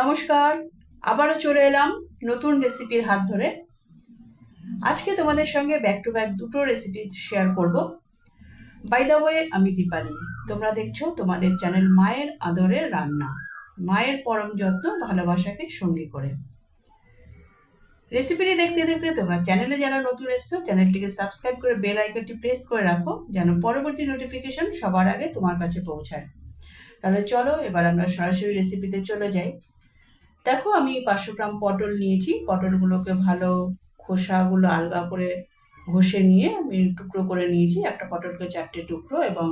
নমস্কার, আবারও চলে এলাম নতুন রেসিপির হাত ধরে। আজকে তোমাদের সঙ্গে ব্যাক টু ব্যাক দুটো রেসিপি শেয়ার করব। বাই দ্য ওয়ে আমি দীপালি। তোমরা দেখছ তোমাদের চ্যানেল মায়ের আদরের রান্না। মায়ের পরম যত্ন, ভালোবাসাকে সঙ্গী করে। রেসিপিটি দেখতে দেখতে তোমরা চ্যানেলে যারা নতুন এসছো চ্যানেলটিকে সাবস্ক্রাইব করে বেল আইকনটি প্রেস করে রাখো, যেন পরবর্তী নোটিফিকেশন সবার আগে তোমার কাছে পৌঁছায়। তাহলে চলো, এবার আমরা সরাসরি রেসিপিতে চলে যাই। দেখো, আমি পাঁচশো গ্রাম পটল নিয়েছি। পটলগুলোকে ভালো খোসাগুলো আলগা করে ঘষে নিয়ে আমি টুকরো করে নিয়েছি। একটা পটলকে চারটে টুকরো এবং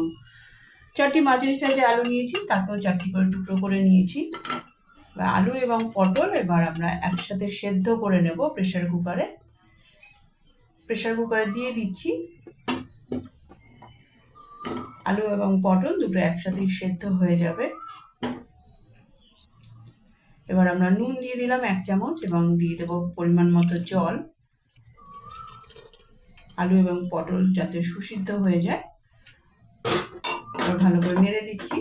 চারটি মাঝারি সাইজে আলু নিয়েছি, তাকেও চারটি করে টুকরো করে নিয়েছি। আলু এবং পটল এবার আমরা একসাথে সেদ্ধ করে নেব প্রেশার কুকারে প্রেশার কুকারে দিয়ে দিচ্ছি। আলু এবং পটল দুটো একসাথেই সেদ্ধ হয়ে যাবে। এবার আমরা নুন দিয়ে দিলাম এক চামচ এবং দিয়ে দেবো পরিমাণ মতো জল। আলু এবং পটল যাতে সুসিদ্ধ হয়ে যায়। ভালো করে নেড়ে দিচ্ছি।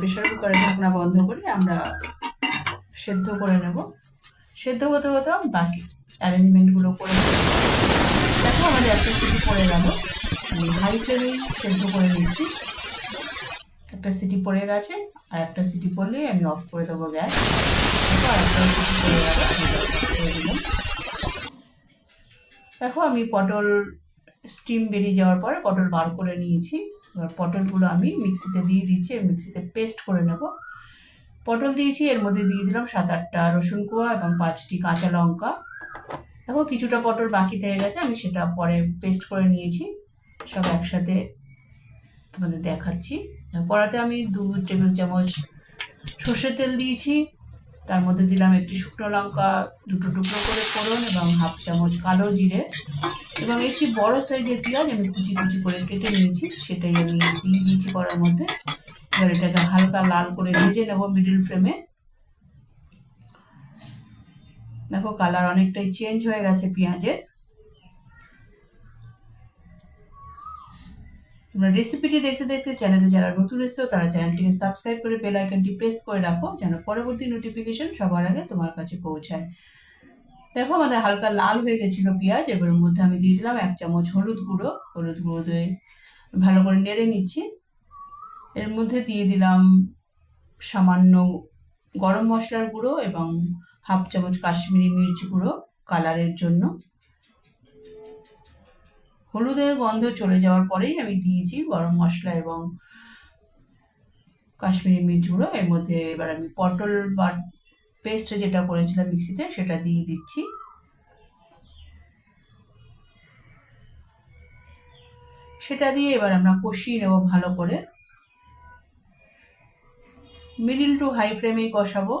প্রেশার কুকারে ঢাকনা বন্ধ করে আমরা সেদ্ধ করে নেব। সেদ্ধ হতে হতে বাকি অ্যারেঞ্জমেন্টগুলো করে দেখো, আমাদের একটা সিটি পড়ে গেল। আমি হাই ফ্লেমেই সেদ্ধ করে নিচ্ছি। একটা সিটি পড়ে গেছে, আর একটা সিটি পড়লেই আমি অফ করে দেবো গ্যাস দেখো, আমি পটল স্টিম বেরিয়ে যাওয়ার পরে পটল বার করে নিয়েছি। এবার পটলগুলো আমি মিক্সিতে দিয়ে দিচ্ছি মিক্সিতে পেস্ট করে নেব। পটল দিয়েছি, এর মধ্যে দিয়ে দিলাম সাত আটটা রসুন কোয়া এবং পাঁচটি কাঁচা লঙ্কা। দেখো, কিছুটা পটল বাকি থেকে গেছে, আমি সেটা পরে পেস্ট করে নিয়েছি। সব একসাথে তোমাদের দেখাচ্ছি। কড়াতে আমি দু টেবিল চামচ সর্ষের তেল দিয়েছি। তার মধ্যে দিলাম একটি শুকনো লঙ্কা, দুটো টুকরো করে ফোড়ন এবং হাফ চামচ কালো জিরে এবং একটি বড় সাইজের পেঁয়াজ আমি কুচি কুচি করে কেটে নিয়েছি, সেটাই আমি দিয়ে দিয়েছি কড়ার মধ্যে। এবার এটাকে হালকা লাল করে ভেজে নেব মিডিল ফ্লেমে দেখো কালার অনেকটাই চেঞ্জ হয়ে গেছে পেঁয়াজের। তোমরা রেসিপিটি দেখতে দেখতে চ্যানেলে যারা নতুন এসেছ, তারা চ্যানেলটিকে সাবস্ক্রাইব করে বেল আইকনটি প্রেস করে রাখো, যেন পরবর্তী নোটিফিকেশন সবার আগে তোমার কাছে পৌঁছায়। দেখো আমাদের হালকা লাল হয়ে গেছিল পেঁয়াজ, এবার মধ্যে আমি দিয়ে দিলাম এক চামচ হলুদ গুঁড়ো। হলুদ গুঁড়ো দিয়ে ভালো করে নেড়ে নিচ্ছি। এর মধ্যে দিয়ে দিলাম সামান্য গরম মশলার গুঁড়ো এবং হাফ চামচ কাশ্মীরি মির্চ গুঁড়ো কালারের জন্য। হলুদের গন্ধ চলে যাওয়ার পরেই আমি দিয়েছি গরম মশলা এবং কাশ্মীরি মির্চ গুঁড়ো। এর মধ্যে এবার আমি পটল বা পেস্ট যেটা করেছিলাম মিক্সিতে, সেটা দিয়ে দিচ্ছি। সেটা দিয়ে এবার আমরা কষিয়ে নেব ভালো করে। মিডিল টু হাই ফ্লেমেই কষাবো।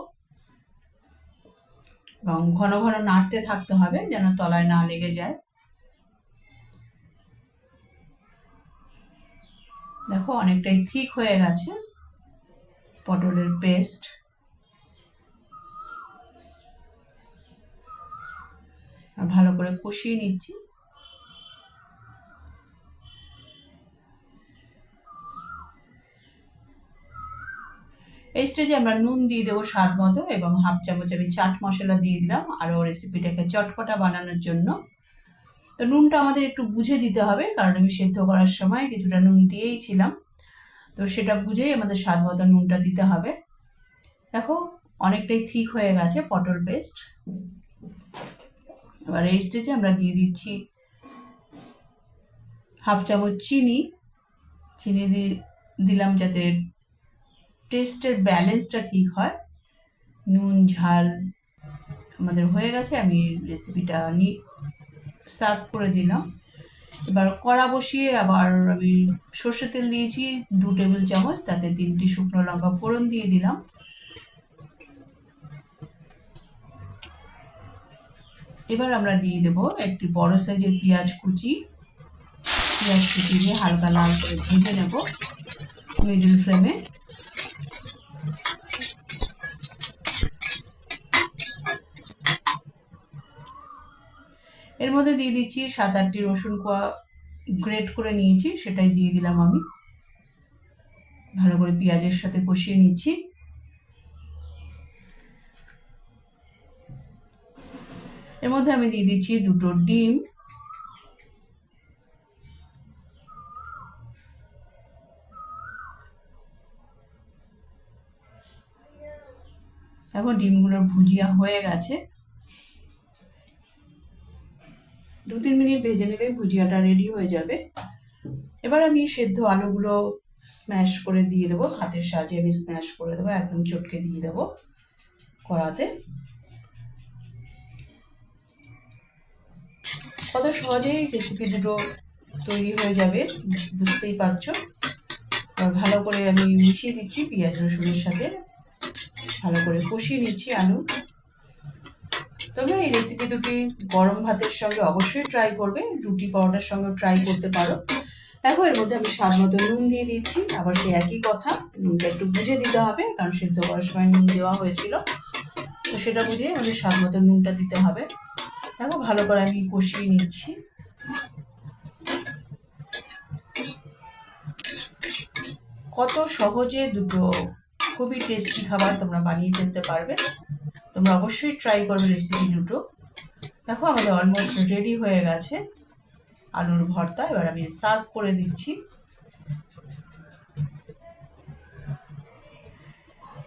এবং ঘন ঘন নাড়তে থাকতে হবে যেন তলায় না লেগে যায়। দেখো অনেকটাই থিক হয়ে গেছে পটলের পেস্ট আর ভালো করে কষিয়ে নিচ্ছি। এই স্টেজে আমরা নুন দিয়ে দেবো স্বাদ মতো এবং হাফ চামচ আমি চাট মশলা দিয়ে দিলাম। আরও রেসিপিটাকে চটপটা বানানোর জন্য। তো নুনটা আমাদের একটু বুঝে দিতে হবে, কারণ আমি সেদ্ধ করার সময় কিছুটা নুন দিয়েই ছিলাম। তো সেটা বুঝেই আমাদের স্বাদ মতো নুনটা দিতে হবে। দেখো, অনেকটাই থিক হয়ে গেছে পটল পেস্ট। এবার এই স্টেজে আমরা দিয়ে দিচ্ছি হাফ চামচ চিনি। চিনি দিয়ে দিলাম যাতে টেস্টের ব্যালেন্সটা ঠিক হয়। নুন, ঝাল আমাদের হয়ে গেছে। আমি রেসিপিটা নি সার্ভ করে দিলাম। এবার কড়া বসিয়ে আবার আমি সর্ষে তেল দিয়েছি, দু টেবিল চামচ, তাতে তিনটি শুকনো লঙ্কা ফোড়ন দিয়ে দিলাম। এবার আমরা দিয়ে দেব একটি বড় সাইজের পেঁয়াজ কুচি। পেঁয়াজ কুচি দিয়ে হালকা লাল করে ভেজে নেব, মিডিল ফ্লেমে। এর মধ্যে দিয়ে দিচ্ছি সাত আটটি রসুন কোয়া গ্রেট করে নিয়েছি, সেটাই দিয়ে দিলাম আমি। ভালো করে পেঁয়াজের সাথে কষিয়ে নিচ্ছি। এর মধ্যে আমি দিয়ে দিচ্ছি দুটো ডিম। এখন ডিমগুলোর ভুজিয়া হয়ে গেছে। দু তিন মিনিট ভেজে নিলেই ভুজিয়াটা রেডি হয়ে যাবে। এবার আমি সেদ্ধ আলুগুলো স্ম্যাশ করে দিয়ে দেবো। হাতের সাহায্যে আমি স্ম্যাশ করে দেবো, একদম চটকে দিয়ে দেবো কড়াতে। কত সহজেই রেসিপি দুটো তৈরি হয়ে যাবে, বুঝতেই পারছ? আর ভালো করে আমি মিশিয়ে দিচ্ছি পেঁয়াজ রসুনের সাথে। ভালো করে কষিয়ে নিচ্ছি আলু। তোমরা এই রেসিপি দুটি গরম ভাতের সঙ্গে অবশ্যই ট্রাই করবে। রুটি পরোটার সঙ্গে ট্রাই করতে পারো। দেখো, এর মধ্যে আমি স্বাদ মতো নুন দিয়ে দিচ্ছি। আবার সেই একই কথা, নুনটা একটু বুঝে দিতে হবে, কারণ সেদ্ধ করার সময় নুন দেওয়া হয়েছিল। তো সেটা বুঝে আমাদের স্বাদ মতো নুনটা দিতে হবে। দেখো, ভালো করে আমি কষিয়ে নিচ্ছি। কত সহজে দুটো খুবই টেস্টি খাবার তোমরা বানিয়ে ফেলতে পারবে। তোমরা অবশ্যই ট্রাই করবে রেসিপি দুটো। দেখো আমাদের অলমোস্ট রেডি হয়ে গেছে। আলুর ভর্তা, এবার আমি সার্ভ করে দিচ্ছি।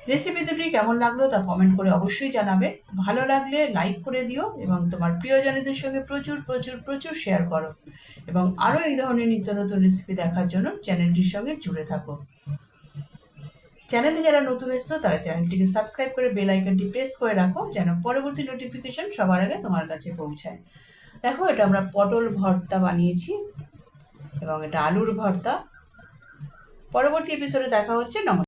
রেসিপি দুটি কেমন লাগল তা কমেন্ট করে অবশ্যই জানাবে। ভালো লাগলে লাইক করে দিও এবং তোমার প্রিয়জনদের সঙ্গে প্রচুর প্রচুর প্রচুর শেয়ার করো। এবং আরও এই ধরনের নিত্য নতুন রেসিপি দেখার জন্য চ্যানেলটির সঙ্গে জুড়ে থাকো। চ্যানেলে যারা নতুন এসছো, তারা চ্যানেলটিকে সাবস্ক্রাইব করে বেল আইকনটি প্রেস করে রাখো, যেন পরবর্তী নোটিফিকেশন সবার আগে তোমার কাছে পৌঁছায়। দেখো, এটা আমরা পটল ভর্তা বানিয়েছি এবং এটা আলুর ভর্তা। পরবর্তী এপিসোডে দেখা হচ্ছে, নমস্কার।